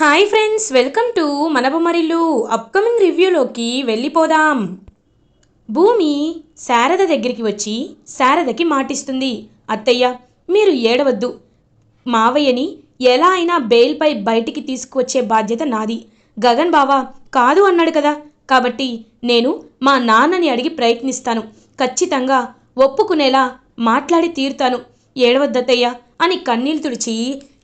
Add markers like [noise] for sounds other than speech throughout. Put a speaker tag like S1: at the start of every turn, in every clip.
S1: Hi friends welcome to Mana Bommarillu upcoming రివ్యూలోకి వెళ్ళిపోదాం. భూమి శారద దగ్గరికి వచ్చి శారదకి మాటిస్తుంది. అత్తయ్య మీరు ఏడవద్దు. మావయ్యని ఎలా అయినా బెయిల్పై బయటికి తీసుకువచ్చే బాధ్యత నాది. గగన్ బావా కాదు అన్నాడు కదా. కాబట్టి నేను మా నాన్నని అడిగి ప్రయత్నిస్తాను. ఖచ్చితంగా ఒప్పుకునేలా మాట్లాడి తీరుతాను. ఏడవద్దత్తయ్య అని కన్నీళ్ళు తుడిచి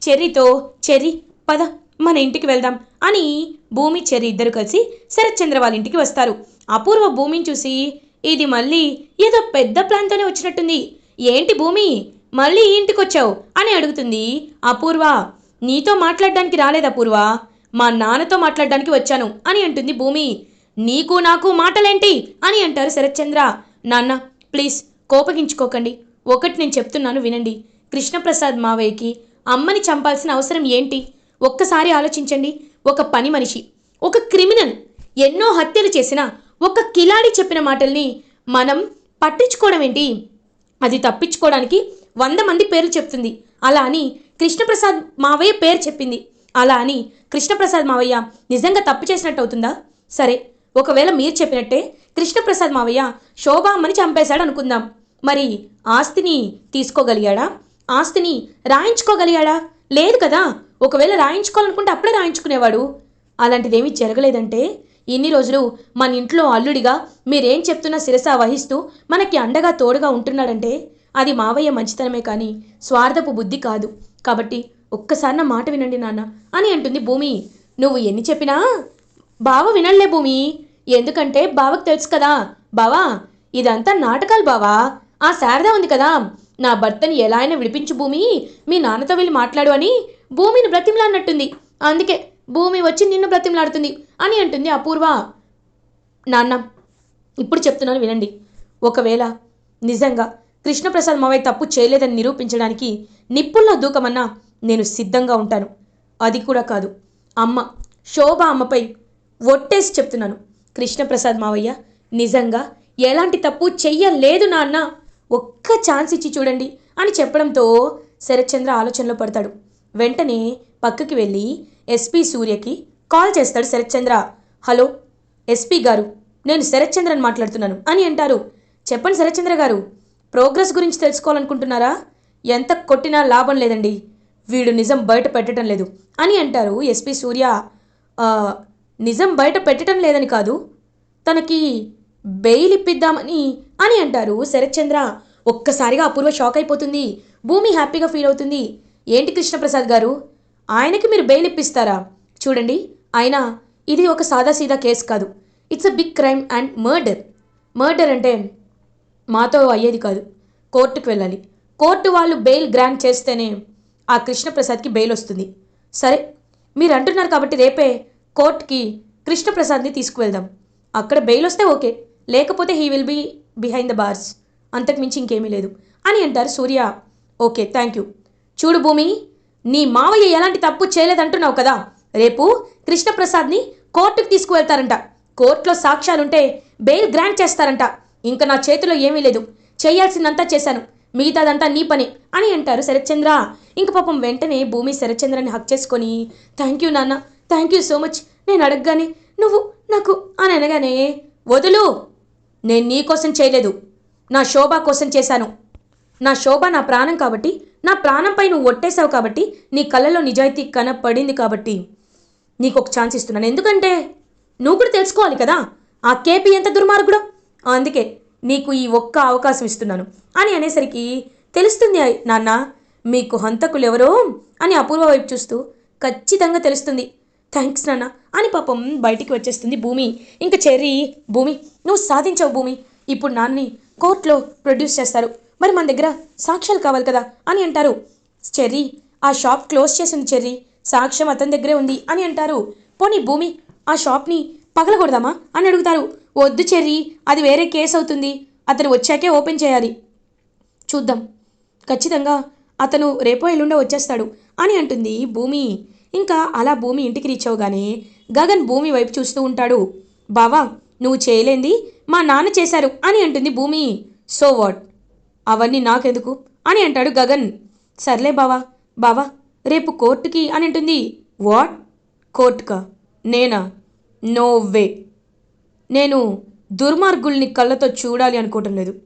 S1: చెర్రితో చెర్రి పద. మన ఇంటికి వెళ్దాం అని భూమి చెర్రి ఇద్దరు కలిసి శరత్చంద్ర వాళ్ళ ఇంటికి వస్తారు. అపూర్వ భూమిని చూసి ఇది మళ్ళీ ఏదో పెద్ద ప్లాన్తోనే వచ్చినట్టుంది. ఏంటి భూమి? మళ్ళీ ఈ ఇంటికి వచ్చావు? అని అడుగుతుంది అపూర్వ. నీతో మాట్లాడడానికి రాలేదు అపూర్వ. మా నాన్నతో మాట్లాడడానికి వచ్చాను అని అంటుంది భూమి. నీకు నాకు మాటలేంటి? అని అంటారు శరత్చంద్ర. నాన్న ప్లీజ్ కోపగించుకోకండి. ఒకటి నేను చెప్తున్నాను వినండి. కృష్ణప్రసాద్ మావయ్యకి అమ్మని చంపాల్సిన అవసరం ఏంటి? ఒక్కసారి ఆలోచించండి. ఒక పని మనిషి ఒక క్రిమినల్ ఎన్నో హత్యలు చేసిన ఒక కిలాడి చెప్పిన మాటల్ని మనం పట్టించుకోవడం ఏంటి? అది తప్పించుకోవడానికి వంద మంది పేర్లు చెప్తుంది. అలా అని కృష్ణప్రసాద్ మావయ్య పేరు చెప్పింది. అలా అని కృష్ణప్రసాద్ మావయ్య నిజంగా తప్పు చేసినట్టు అవుతుందా? సరే ఒకవేళ మీరు చెప్పినట్టే కృష్ణప్రసాద్ మావయ్య శోభామ్మని చంపేశాడు అనుకుందాం. మరి ఆస్తిని తీసుకోగలిగాడా? ఆస్తిని రాయించుకోగలిగాడా? లేదు కదా? ఒకవేళ రాయించుకోవాలనుకుంటే అప్పుడే రాయించుకునేవాడు. అలాంటిదేమీ జరగలేదంటే ఇన్ని రోజులు మన ఇంట్లో అల్లుడిగా మీరేం చెప్తున్నా శిరస వహిస్తూ మనకి అండగా తోడుగా ఉంటున్నాడంటే అది మావయ్య మంచితనమే కానీ స్వార్థపు బుద్ధి కాదు. కాబట్టి ఒక్కసారి నా మాట వినండి నాన్న అని అంటుంది భూమి. నువ్వు ఎన్ని చెప్పినా? బావ వినలే భూమి. ఎందుకంటే బావకు తెలుసు కదా. బావా ఇదంతా నాటకాలు బావా. ఆ శారద ఉంది కదా. నా భర్తని ఎలా అయినా విడిపించు భూమి. మీ నాన్నతో వెళ్ళి మాట్లాడు అని భూమిని బ్రతిమలాడినట్టుంది. అందుకే భూమి వచ్చి నిన్ను బ్రతిమలాడుతుంది అని అంటుంది అపూర్వ. నాన్న ఇప్పుడు చెప్తున్నాను వినండి. ఒకవేళ నిజంగా కృష్ణప్రసాద్ మావయ్య తప్పు చేయలేదని నిరూపించడానికి నిప్పుల్లో దూకమన్నా నేను సిద్ధంగా ఉంటాను. అది కూడా కాదు. అమ్మ శోభ అమ్మపై ఒట్టేసి చెప్తున్నాను. కృష్ణప్రసాద్ మావయ్య నిజంగా ఎలాంటి తప్పు చెయ్యలేదు నాన్న. ఒక్క ఛాన్స్ ఇచ్చి చూడండి అని చెప్పడంతో శరత్చంద్ర ఆలోచనలో పడతాడు. వెంటనే పక్కకి వెళ్ళి ఎస్పీ సూర్యకి కాల్ చేస్తాడు శరత్చంద్ర. హలో ఎస్పీ గారు నేను శరత్చంద్రని మాట్లాడుతున్నాను అని అంటారు. చెప్పండి శరత్చంద్ర గారు ప్రోగ్రెస్ గురించి తెలుసుకోవాలనుకుంటున్నారా? ఎంత కొట్టినా లాభం లేదండి. వీడు నిజం బయట పెట్టడం లేదు అని అంటారు ఎస్పీ సూర్య. నిజం బయట పెట్టడం లేదని కాదు తనకి బెయిల్ ఇప్పిద్దామని అని అంటారు శరత్చంద్ర. ఒక్కసారిగా అపూర్వ షాక్ అయిపోతుంది. భూమి హ్యాపీగా ఫీల్ అవుతుంది. ఏంటి కృష్ణప్రసాద్ గారు? ఆయనకి మీరు బెయిల్ ఇప్పిస్తారా? చూడండి ఆయన ఇది ఒక సాదాసీదా కేసు కాదు. It's a big crime and murder. Murder అంటే మాతో అయ్యేది కాదు. కోర్టుకు వెళ్ళాలి. కోర్టు వాళ్ళు బెయిల్ గ్రాంట్ చేస్తేనే ఆ కృష్ణప్రసాద్కి బెయిల్ వస్తుంది. సరే మీరు అంటున్నారు కాబట్టి రేపే కోర్టుకి కృష్ణప్రసాద్ని తీసుకువెళ్దాం. అక్కడ బెయిల్ వస్తే ఓకే లేకపోతే he will be behind the bars. అంతకుమించి ఇంకేమీ లేదు. అని అంటారు సూర్య. Okay thank you. చూడు భూమి నీ మావయ్య ఎలాంటి తప్పు చేయలేదంటున్నావు కదా. రేపు కృష్ణప్రసాద్ని కోర్టుకు తీసుకువెళ్తారంట. కోర్టులో సాక్ష్యాలుంటే బెయిల్ గ్రాంట్ చేస్తారంట. ఇంకా నా చేతిలో ఏమీ లేదు. చేయాల్సిందంతా చేశాను. మిగతాదంతా నీ పని అని అంటారు శరత్చంద్ర. ఇంక పాపం వెంటనే భూమి శరత్చంద్రని హక్ చేసుకొని థ్యాంక్ యూ నాన్న. థ్యాంక్ యూ సో మచ్ నేను అడగగానే నువ్వు నాకు అని అనగానే వదులు. నేను నీ కోసం చేయలేదు. నా శోభ కోసం చేశాను. నా శోభ నా ప్రాణం కాబట్టి నా ప్రాణంపై నువ్వు ఒట్టేశావు కాబట్టి నీ కళ్ళలో నిజాయితీ కనపడింది కాబట్టి నీకు ఒక ఛాన్స్ ఇస్తున్నాను. ఎందుకంటే నువ్వు కూడా తెలుసుకోవాలి కదా? ఆ కేపీ ఎంత దుర్మార్గుడో? అందుకే నీకు ఈ ఒక్క అవకాశం ఇస్తున్నాను. అని అనేసరికి తెలుస్తుంది నాన్న మీకు హంతకులు ఎవరో అని అపూర్వ వైపు చూస్తూ ఖచ్చితంగా తెలుస్తుంది. థ్యాంక్స్ నాన్న అని పాపం బయటికి వచ్చేస్తుంది భూమి. ఇంకా చెర్రీ భూమి నువ్వు సాధించావు భూమి. ఇప్పుడు నాన్ని కోర్టులో ప్రొడ్యూస్ చేస్తారు. మరి మన దగ్గర సాక్ష్యాలు కావాలి కదా అని అంటారు. చెర్రీ ఆ షాప్ క్లోజ్ చేసింది చెర్రీ. సాక్ష్యం అతని దగ్గరే ఉంది అని అంటారు. పోనీ భూమి ఆ షాప్ని పగలకూడదామా అని అడుగుతారు. వద్దు చెర్రీ అది వేరే కేసు అవుతుంది. అతను వచ్చాకే ఓపెన్ చేయాలి. చూద్దాం. ఖచ్చితంగా అతను రేపో ఎల్లుండో వచ్చేస్తాడు అని అంటుంది భూమి. ఇంకా అలా భూమి ఇంటికి రీచ్ అవగానే గగన్ భూమి వైపు చూస్తూ ఉంటాడు. బావా నువ్వు చేయలేంది? మా నాన్న చేశారు అని అంటుంది భూమి. So what? అవన్నీ నాకెందుకు? అని అంటాడు గగన్. సర్లే బావా బావా రేపు కోర్టుకి అని అంటుంది. వాట్? కోర్టుకా? నేనా? No way. నేను దుర్మార్గుల్ని కళ్ళతో చూడాలి అనుకోవటం లేదు.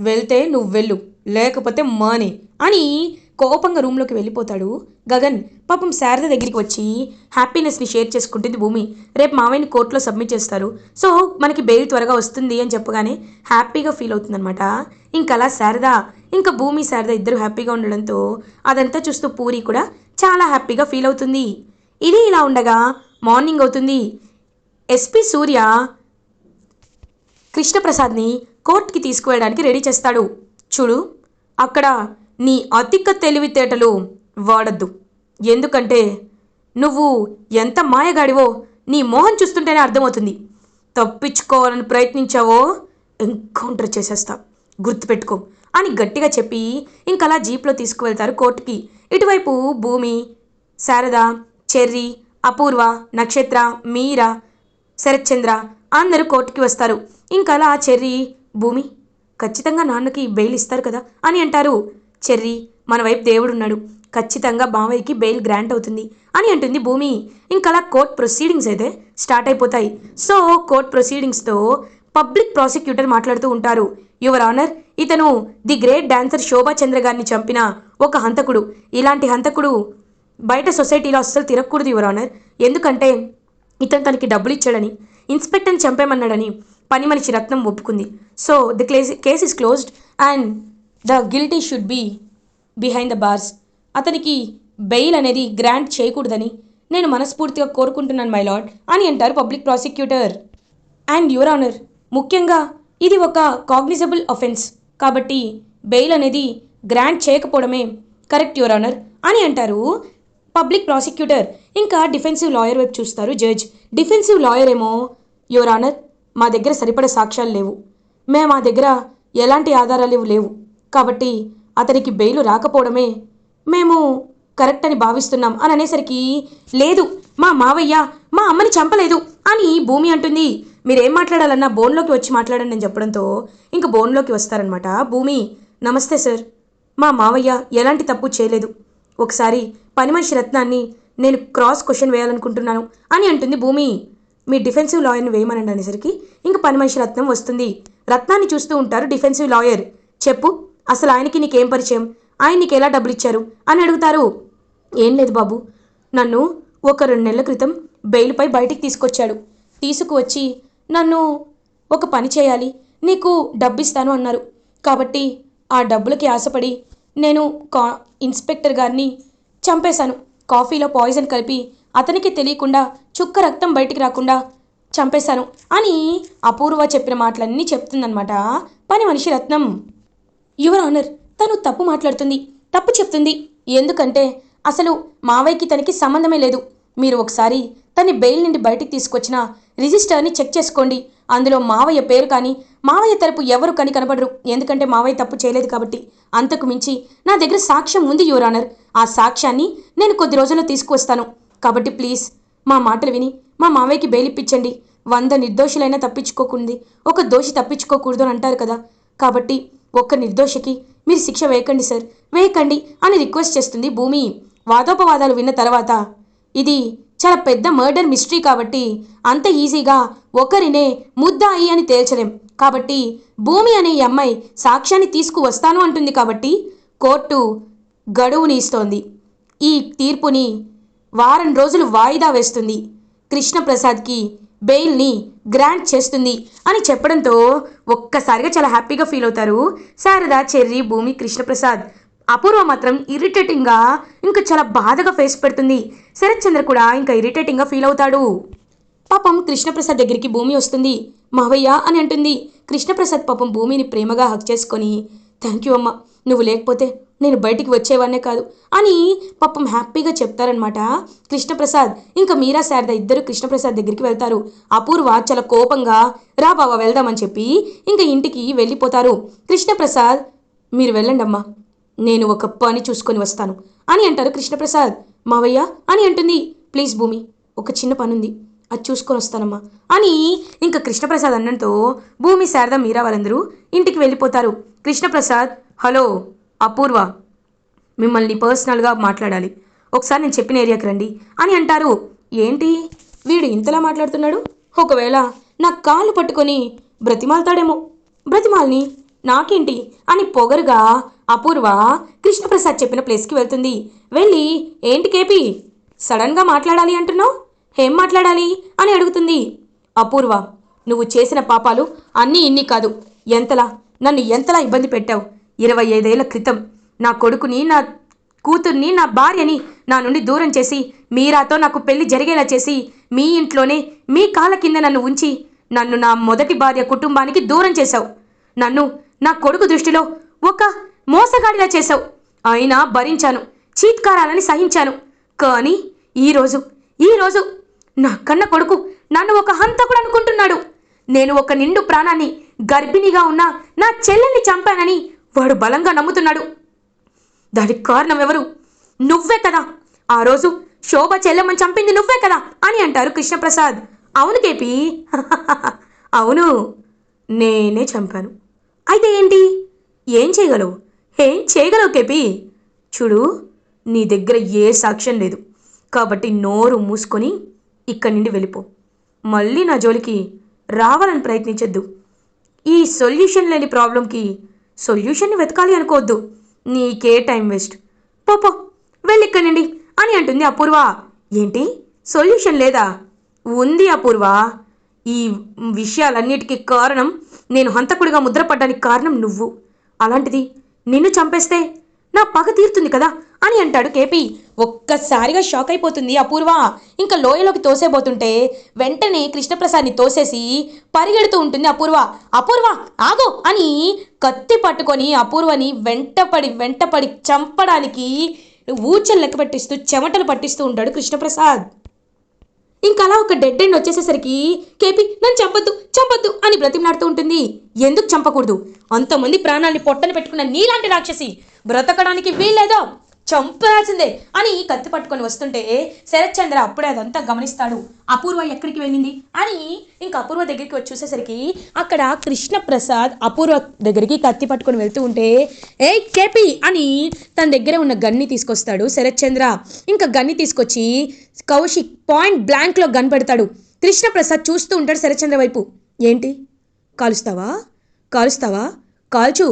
S1: వెళ్తే నువ్వు వెళ్ళు లేకపోతే మానే అని కోపంగా రూమ్లోకి వెళ్ళిపోతాడు. గగన్ పాపం శారద దగ్గరికి వచ్చి హ్యాపీనెస్ని షేర్ చేసుకుంటుంది భూమి. రేపు మావయ్యని కోర్టులో సబ్మిట్ చేస్తారు. సో మనకి బెయిల్ త్వరగా వస్తుంది అని చెప్పగానే హ్యాపీగా ఫీల్ అవుతుందన్నమాట. ఇంకా అలా శారద ఇంకా భూమి శారద ఇద్దరు హ్యాపీగా ఉండడంతో అదంతా చూస్తూ పూరి కూడా చాలా హ్యాపీగా ఫీల్ అవుతుంది. ఇది ఇలా ఉండగా మార్నింగ్ అవుతుంది. ఎస్పీ సూర్య కృష్ణప్రసాద్ని కోర్టుకి తీసుకువెళ్ళడానికి రెడీ చేస్తాడు. చూడు అక్కడ నీ అతిక తెలివితేటలు వాడద్దు. ఎందుకంటే నువ్వు ఎంత మాయగాడివో నీ మోహన్ చూస్తుంటేనే అర్థమవుతుంది. తప్పించుకోవాలని ప్రయత్నించావో ఎన్కౌంటర్ చేసేస్తా. గుర్తుపెట్టుకో. అని గట్టిగా చెప్పి ఇంకలా జీప్లో తీసుకువెళ్తారు కోర్టుకి. ఇటువైపు భూమి శారద చెర్రి అపూర్వ నక్షత్ర మీరా శరత్చంద్ర అందరూ కోర్టుకి వస్తారు. ఇంకా అలా చెర్రి భూమి ఖచ్చితంగా నాన్నకి బెయిల్ ఇస్తారు కదా అని అంటారు. చెర్రీ మన వైపు దేవుడున్నాడు. ఖచ్చితంగా బావయ్యకి బెయిల్ గ్రాంట్ అవుతుంది అని అంటుంది భూమి. ఇంకా అలా కోర్ట్ ప్రొసీడింగ్స్ అయితే స్టార్ట్ అయిపోతాయి. సో కోర్ట్ ప్రొసీడింగ్స్తో పబ్లిక్ ప్రాసిక్యూటర్ మాట్లాడుతూ ఉంటారు. యువర్ ఆనర్ ఇతను the great dancer Shobha Chandra గారిని చంపిన ఒక హంతకుడు. ఇలాంటి హంతకుడు బయట సొసైటీలో అస్సలు తిరగకూడదు యువర్ ఆనర్. ఎందుకంటే ఇతను తనకి డబ్బులు ఇచ్చాడని ఇన్స్పెక్టర్ని చంపేమన్నాడని పని మనిషి రత్నం ఒప్పుకుంది. So the clays case is closed and the guilty should be behind the bars. అతనికి బెయిల్ అనేది గ్రాంట్ చేయకూడదని నేను మనస్ఫూర్తిగా కోరుకుంటున్నాను మై లార్డ్ అని అంటారు public prosecutor. And your honour ముఖ్యంగా ఇది ఒక కాగ్నిజబుల్ అఫెన్స్ కాబట్టి బెయిల్ అనేది గ్రాంట్ చేయకపోవడమే కరెక్ట్ యువర్ ఆనర్ అని అంటారు పబ్లిక్ ప్రాసిక్యూటర్. ఇంకా డిఫెన్సివ్ లాయర్ వైపు చూస్తారు జడ్జ్. డిఫెన్సివ్ లాయర్ ఏమో యువర్ ఆనర్ మా దగ్గర సరిపడే సాక్ష్యాలు లేవు. మేము మా దగ్గర ఎలాంటి ఆధారాలు లేవు. కాబట్టి అతనికి బెయిలు రాకపోవడమే మేము కరెక్ట్ అని భావిస్తున్నాం అని అనేసరికి లేదు మా మావయ్య మా అమ్మని చంపలేదు అని భూమి అంటుంది. మీరేం మాట్లాడాలన్నా బోన్లోకి వచ్చి మాట్లాడండి అని చెప్పడంతో ఇంక బోన్లోకి వస్తారనమాట భూమి నమస్తే సార్. మా మావయ్య ఎలాంటి తప్పు చేయలేదు. ఒకసారి పని మనిషి రత్నాన్ని నేను క్రాస్ క్వశ్చన్ వేయాలనుకుంటున్నాను అని అంటుంది భూమి. మీ డిఫెన్సివ్ లాయర్ని వేయమనండి అనేసరికి ఇంక పని మనిషి రత్నం వస్తుంది. రత్నాన్ని చూస్తూ ఉంటారు డిఫెన్సివ్ లాయర్. చెప్పు. అసలు ఆయనకి నీకేం పరిచయం? ఆయన నీకు ఎలా డబ్బులు ఇచ్చారు అని అడుగుతారు. ఏం లేదు బాబు. నన్ను ఒక రెండు నెలల క్రితం బెయిల్పై బయటికి తీసుకొచ్చాడు. తీసుకువచ్చి నన్ను ఒక పని చేయాలి నీకు డబ్బు ఇస్తాను అన్నారు. కాబట్టి ఆ డబ్బులకి ఆశపడి నేను కా ఇన్స్పెక్టర్ గారిని చంపేశాను. కాఫీలో పాయిజన్ కలిపి అతనికి తెలియకుండా చుక్క రక్తం బయటికి రాకుండా చంపేశాను అని అపూర్వ చెప్పిన మాటలన్నీ చెప్తుందనమాట పని మనిషి రత్నం. యువర్ ఆనర్ తను తప్పు మాట్లాడుతుంది తప్పు చెప్తుంది. ఎందుకంటే అసలు మావయ్యకి తనకి సంబంధమే లేదు. మీరు ఒకసారి తన్ని బెయిల్ నుండి బయటికి తీసుకొచ్చిన రిజిస్టర్ని చెక్ చేసుకోండి. అందులో మావయ్య పేరు కానీ మావయ్య తరపు ఎవరు కానీ కనబడరు. ఎందుకంటే మావయ్య తప్పు చేయలేదు కాబట్టి అంతకు మించి నా దగ్గర సాక్ష్యం ఉంది యువర్ ఆనర్. ఆ సాక్ష్యాన్ని నేను కొద్ది రోజుల్లో తీసుకువస్తాను. కాబట్టి ప్లీజ్ మా మాటలు విని మా మావయ్యకి బెయిల్ ఇప్పించండి. వంద నిర్దోషులైనా తప్పించుకోకుంది ఒక దోషి తప్పించుకోకూడదు అని అంటారు కదా. కాబట్టి ఒక్క నిర్దోషికి మీరు శిక్ష వేయకండి సార్. వేయకండి అని రిక్వెస్ట్ చేస్తుంది భూమి. వాదోపవాదాలు విన్న తర్వాత ఇది చాలా పెద్ద మర్డర్ మిస్టరీ కాబట్టి అంత ఈజీగా ఒకరినే ముద్దాయి అని తేల్చలేం. కాబట్టి భూమి అనే ఈ అమ్మాయి సాక్ష్యాన్ని తీసుకువస్తాను అంటుంది కాబట్టి కోర్టు గడువుని ఇస్తోంది. ఈ తీర్పుని వారం రోజులు వాయిదా వేస్తుంది. కృష్ణప్రసాద్కి బెయిల్ని గ్రాంట్ చేస్తుంది అని చెప్పడంతో ఒక్కసారిగా చాలా హ్యాపీగా ఫీల్ అవుతారు శారద చెర్రి భూమి కృష్ణప్రసాద్. అపూర్వ మాత్రం ఇరిటేటింగ్గా ఇంకా చాలా బాధగా ఫేస్ పెడుతుంది. శరత్ చంద్ర కూడా ఇంకా ఇరిటేటింగ్గా ఫీల్ అవుతాడు. పాపం కృష్ణప్రసాద్ దగ్గరికి భూమి వస్తుంది. మావయ్య అని అంటుంది. కృష్ణప్రసాద్ పాపం భూమిని ప్రేమగా హక్ చేసుకొని థ్యాంక్ యూ అమ్మ. నువ్వు లేకపోతే నేను బయటికి వచ్చేవాన్నే కాదు. అని పాపం హ్యాపీగా చెప్తారనమాట కృష్ణప్రసాద్. ఇంకా మీరా శారద ఇద్దరు కృష్ణప్రసాద్ దగ్గరికి వెళ్తారు. అపూర్వ చాలా కోపంగా రా బావ వెళ్దామని చెప్పి ఇంకా ఇంటికి వెళ్ళిపోతారు. కృష్ణప్రసాద్ మీరు వెళ్ళండి అమ్మా నేను ఒక పని చూసుకొని వస్తాను. అని అంటారు కృష్ణప్రసాద్. మావయ్య అని అంటుంది. ప్లీజ్ భూమి ఒక చిన్న పని ఉంది అది చూసుకొని వస్తానమ్మా. అని ఇంకా కృష్ణప్రసాద్ అన్నంతో భూమి శారద మీరా వాళ్ళందరూ ఇంటికి వెళ్ళిపోతారు. కృష్ణప్రసాద్ హలో అపూర్వ మిమ్మల్ని పర్సనల్గా మాట్లాడాలి. ఒకసారి నేను చెప్పిన ఏరియాకి రండి అని అంటారు. ఏంటి? వీడు ఇంతలా మాట్లాడుతున్నాడు? ఒకవేళ నా కాళ్ళు పట్టుకొని బ్రతిమాలతాడేమో. బ్రతిమాల్ని? నాకేంటి? అని పొగరుగా అపూర్వ కృష్ణప్రసాద్ చెప్పిన ప్లేస్కి వెళ్తుంది. వెళ్ళి ఏంటి కేపి? సడన్గా మాట్లాడాలి అంటున్నావు? ఏం మాట్లాడాలి అని అడుగుతుంది. అపూర్వ నువ్వు చేసిన పాపాలు అన్నీ ఇన్ని కాదు. ఎంతలా? నన్ను ఎంతలా ఇబ్బంది పెట్టావు? ఇరవై ఐదేళ్ళ క్రితం నా కొడుకుని నా కూతుర్ని నా భార్యని నా నుండి దూరం చేసి మీరాతో నాకు పెళ్ళి జరిగేలా చేసి మీ ఇంట్లోనే మీ కాళ్ళ కింద నన్ను ఉంచి నన్ను నా మొదటి భార్య కుటుంబానికి దూరం చేశావు. నన్ను నా కొడుకు దృష్టిలో ఒక మోసగాడిలా చేశావు. అయినా భరించాను చీత్కారాలని సహించాను. కానీ ఈరోజు ఈరోజు నా కన్న కొడుకు నన్ను ఒక హంతకుడు అనుకుంటున్నాడు. నేను ఒక నిండు ప్రాణాన్ని గర్భిణిగా ఉన్న నా చెల్లెల్ని చంపానని వాడు బలంగా నమ్ముతున్నాడు. దానికి కారణం ఎవరు నువ్వే కదా. ఆ రోజు శోభ చెల్లెమ్మని చంపింది నువ్వే కదా అని అంటారు కృష్ణప్రసాద్. అవును కేపి. [laughs] అవును నేనే చంపాను. అయితే ఏంటి? ఏం చేయగలవు? ఏం చేయగలవు కేపి? చూడు నీ దగ్గర ఏ సాక్ష్యం లేదు. కాబట్టి నోరు మూసుకొని ఇక్కడి నుండి వెళ్ళిపో. మళ్ళీ నా జోలికి రావాలని ప్రయత్నించొద్దు. ఈ సొల్యూషన్ లేని ప్రాబ్లంకి సొల్యూషన్ని వెతకాలి అనుకోవద్దు. నీకే టైం వేస్ట్. పోపో వెళ్ళిక్కనండి అని అంటుంది అపూర్వ. ఏంటి? సొల్యూషన్ లేదా? ఉంది అపూర్వ. ఈ విషయాలన్నిటికీ కారణం నేను హంతకుడిగా ముద్రపడ్డానికి కారణం నువ్వు. అలాంటిది నిన్ను చంపేస్తే నా పగ తీరుతుంది కదా. అని అంటాడు కేపీ. ఒక్కసారిగా షాక్ అయిపోతుంది అపూర్వ. ఇంకా లోయలోకి తోసేబోతుంటే వెంటనే కృష్ణప్రసాద్ని తోసేసి పరిగెడుతూ ఉంటుంది అపూర్వ. అపూర్వ ఆగు అని కత్తి పట్టుకొని అపూర్వని వెంటపడి వెంటపడి చంపడానికి ఊచలు లెక్క పట్టిస్తూ చెమటలు పట్టిస్తూ ఉంటాడు కృష్ణప్రసాద్. ఇంకా అలా ఒక డెడ్ ఎండ్ వచ్చేసేసరికి కేపీ నన్ను చంపొద్దు చంపొద్దు అని బ్రతిమలాడుతూ ఉంటుంది. ఎందుకు చంపకూడదు? అంతమంది ప్రాణాల్ని పొట్టన పెట్టుకున్న నీలాంటి రాక్షసి బ్రతకడానికి వీల్లేదో? చంపాల్సిందే అని కత్తి పట్టుకొని వస్తుంటే శరత్ చంద్ర అప్పుడే అదంతా గమనిస్తాడు. అపూర్వ ఎక్కడికి వెళ్ళింది? అని ఇంకా అపూర్వ దగ్గరికి వచ్చి చూసేసరికి అక్కడ కృష్ణప్రసాద్ అపూర్వ దగ్గరికి కత్తి పట్టుకొని వెళ్తూ ఉంటే ఏ కేపీ! అని తన దగ్గర ఉన్న గన్ని తీసుకొస్తాడు శరత్ చంద్ర ఇంకా గన్ని తీసుకొచ్చి కౌశిక్ పాయింట్ బ్లాంక్లో గన్ పెడతాడు. కృష్ణప్రసాద్ చూస్తూ ఉంటాడు శరత్చంద్ర వైపు. ఏంటి? కాలుస్తావా? కాలుస్తావా? కాల్చు.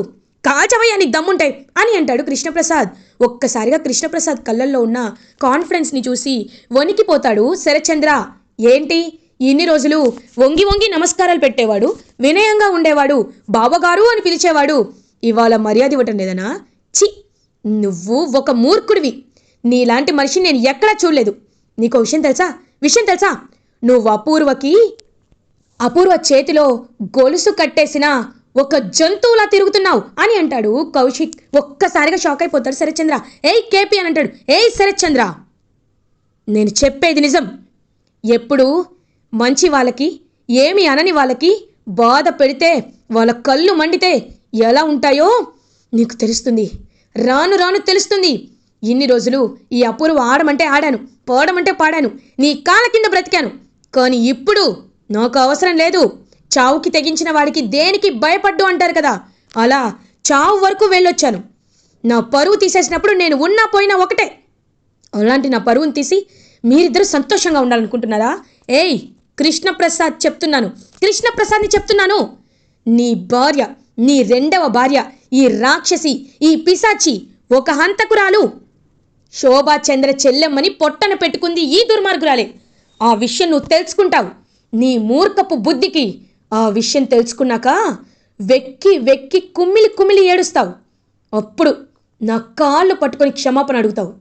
S1: కాచవయ్యా నీకు దమ్ముంటాయి అని అంటాడు కృష్ణప్రసాద్. ఒక్కసారిగా కృష్ణప్రసాద్ కళ్ళల్లో ఉన్న కాన్ఫిడెన్స్ని చూసి వణికిపోతాడు శరచంద్ర ఏంటి? ఇన్ని రోజులు వంగి వంగి నమస్కారాలు పెట్టేవాడు వినయంగా ఉండేవాడు బావగారు అని పిలిచేవాడు. ఇవాళ మర్యాద ఇవ్వటం లేదనా? చి నువ్వు ఒక మూర్ఖుడివి. నీలాంటి మనిషిని నేను ఎక్కడా చూడలేదు. నీకో విషయం తెలుసా? విషయం తెలుసా? నువ్వు అపూర్వకి అపూర్వ చేతిలో గొలుసు కట్టేసిన ఒక జంతువులా తిరుగుతున్నావు అని అంటాడు కౌశిక్. ఒక్కసారిగా షాక్ అయిపోతాడు శరత్చంద్ర. ఏయ్ కేపీ అని అంటాడు. ఏయ్ శరత్చంద్ర! నేను చెప్పేది నిజం. ఎప్పుడు మంచి వాళ్ళకి ఏమి అనని వాళ్ళకి బాధ పెడితే వాళ్ళ కళ్ళు మండితే ఎలా ఉంటాయో నీకు తెలుస్తుంది. రాను రాను తెలుస్తుంది. ఇన్ని రోజులు ఈ అపూర్వ ఆడమంటే ఆడాను పాడమంటే పాడాను నీ కాళ్ళ కింద బ్రతికాను. కానీ ఇప్పుడు నాకు అవసరం లేదు. చావుకి తెగించిన వాడికి దేనికి భయపడ్డు అంటారు కదా? అలా చావు వరకు వెళ్ళొచ్చాను. నా పరువు తీసేసినప్పుడు నేను ఉన్నా పోయినా ఒకటే. అలాంటి నా పరువును తీసి మీరిద్దరూ సంతోషంగా ఉండాలనుకుంటున్నారా? ఏయ్ కృష్ణప్రసాద్ చెప్తున్నాను. కృష్ణప్రసాద్ని చెప్తున్నాను. నీ భార్య నీ రెండవ భార్య ఈ రాక్షసి ఈ పిశాచి ఒక హంతకురాలు. శోభాచంద్ర చెల్లెమ్మని పొట్టన పెట్టుకుంది ఈ దుర్మార్గురాలే. ఆ విషయం నువ్వు తెలుసుకుంటావు. నీ మూర్ఖపు బుద్ధికి ఆ విషయం తెలుసుకున్నాక వెక్కి వెక్కి కుమ్మిలి కుమ్మిలి ఏడుస్తావు. అప్పుడు నా కాళ్ళు పట్టుకొని క్షమాపణ అడుగుతావు.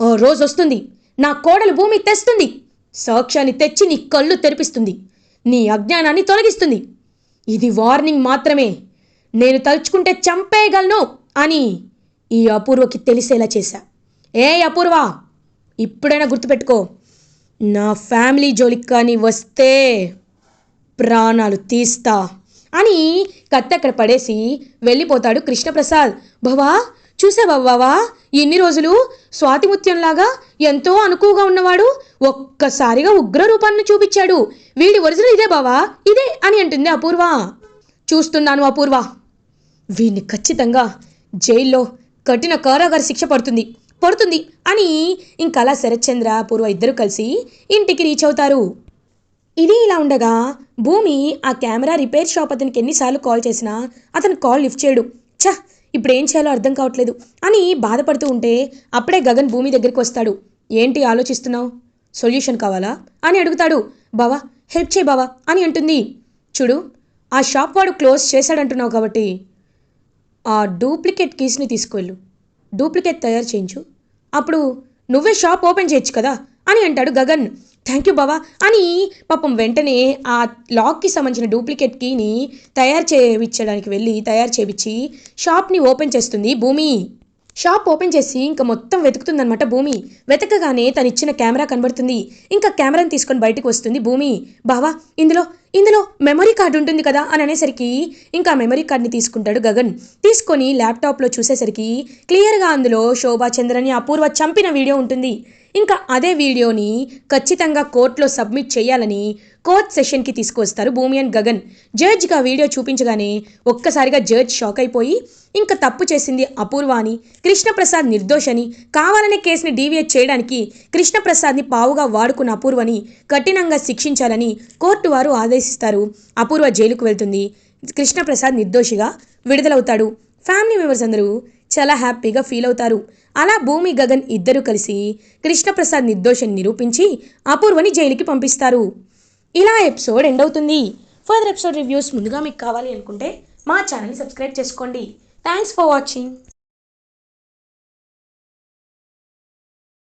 S1: ఓ రోజు వస్తుంది. నా కోడలు భూమి తెస్తుంది. సాక్ష్యాన్ని తెచ్చి నీ కళ్ళు తెరిపిస్తుంది. నీ అజ్ఞానాన్ని తొలగిస్తుంది. ఇది వార్నింగ్ మాత్రమే. నేను తలుచుకుంటే చంపేయగలను అని ఈ అపూర్వకి తెలిసేలా చేశా. ఏ అపూర్వ? ఇప్పుడైనా గుర్తుపెట్టుకో. నా ఫ్యామిలీ జోలికి కానీ వస్తే ప్రాణాలు తీస్తా అని కత్తి అక్కడ పడేసి వెళ్ళిపోతాడు కృష్ణప్రసాద్. బావా చూసావా బావా ఇన్ని రోజులు స్వాతిముత్యంలాగా ఎంతో అనుకువగా ఉన్నవాడు ఒక్కసారిగా ఉగ్ర రూపాన్ని చూపించాడు. వీడి ఒరిజినల్ ఇదే బావా ఇదే అని అంటుంది అపూర్వ. చూస్తున్నాను అపూర్వ. వీడిని ఖచ్చితంగా జైల్లో కఠిన కారాగారి శిక్ష పడుతుంది పడుతుంది అని ఇంకలా శరత్చంద్ర అపూర్వ ఇద్దరు కలిసి ఇంటికి రీచ్ అవుతారు. ఇది ఇలా ఉండగా భూమి ఆ కెమెరా రిపేర్ షాప్ అతనికి ఎన్నిసార్లు కాల్ చేసినా అతను కాల్ లిఫ్ట్ చేయడు. ఛ! ఇప్పుడు ఏం చేయాలో అర్థం కావట్లేదు అని బాధపడుతూ ఉంటే అప్పుడే గగన్ భూమి దగ్గరికి వస్తాడు. ఏంటి ఆలోచిస్తున్నావు? సొల్యూషన్ కావాలా? అని అడుగుతాడు. బావా హెల్ప్ చేయి బావా అని అంటుంది. చూడు ఆ షాప్ వాడు క్లోజ్ చేశాడంటున్నావు కాబట్టి ఆ డూప్లికేట్ కీస్ని తీసుకువెళ్ళు డూప్లికేట్ తయారు చేయించు. అప్పుడు నువ్వే షాప్ ఓపెన్ చేయొచ్చు కదా అని అంటాడు గగన్. థ్యాంక్ యూ బావా అని పాపం వెంటనే ఆ లాక్కి సంబంధించిన డూప్లికేట్ కీని తయారు చేయించడానికి వెళ్ళి తయారు చేయించి షాప్ని ఓపెన్ చేస్తుంది భూమి. షాప్ ఓపెన్ చేసి ఇంకా మొత్తం వెతుకుతుందనమాట భూమి. వెతకగానే తను ఇచ్చిన కెమెరా కనబడుతుంది. ఇంకా కెమెరాని తీసుకొని బయటకు వస్తుంది భూమి. బావా ఇందులో ఇందులో మెమరీ కార్డు ఉంటుంది కదా? అని అనేసరికి ఇంకా మెమరీ కార్డ్ని తీసుకుంటాడు గగన్. తీసుకొని ల్యాప్టాప్లో చూసేసరికి క్లియర్గా అందులో శోభా చంద్రని అపూర్వ చంపిన వీడియో ఉంటుంది. ఇంకా అదే వీడియోని ఖచ్చితంగా కోర్టులో సబ్మిట్ చేయాలని కోర్ట్ సెషన్కి తీసుకొస్తారు భూమి అండ్ గగన్. జడ్జ్గా వీడియో చూపించగానే ఒక్కసారిగా జడ్జ్ షాక్ అయిపోయి ఇంకా తప్పు చేసింది అపూర్వ అని కృష్ణప్రసాద్ నిర్దోషని కావాలనే కేసుని డీవియేట్ చేయడానికి కృష్ణప్రసాద్ని పావుగా వాడుకున్న అపూర్వని కఠినంగా శిక్షించాలని కోర్టు వారు ఆదేశిస్తారు. అపూర్వ జైలుకు వెళ్తుంది. కృష్ణప్రసాద్ నిర్దోషిగా విడుదలవుతాడు. ఫ్యామిలీ మెంబర్స్ అందరూ చాలా హ్యాపీగా ఫీల్ అవుతారు. అలా భూమి గగన్ ఇద్దరు కలిసి కృష్ణప్రసాద్ నిర్దోషిని నిరూపించి అపూర్వని జైలుకి పంపిస్తారు. ఇలా ఎపిసోడ్ ఎండ్ అవుతుంది. ఫర్దర్ ఎపిసోడ్ రివ్యూస్ ముందుగా మీకు కావాలి అనుకుంటే మా ఛానల్ని సబ్స్క్రైబ్ చేసుకోండి. Thanks for watching.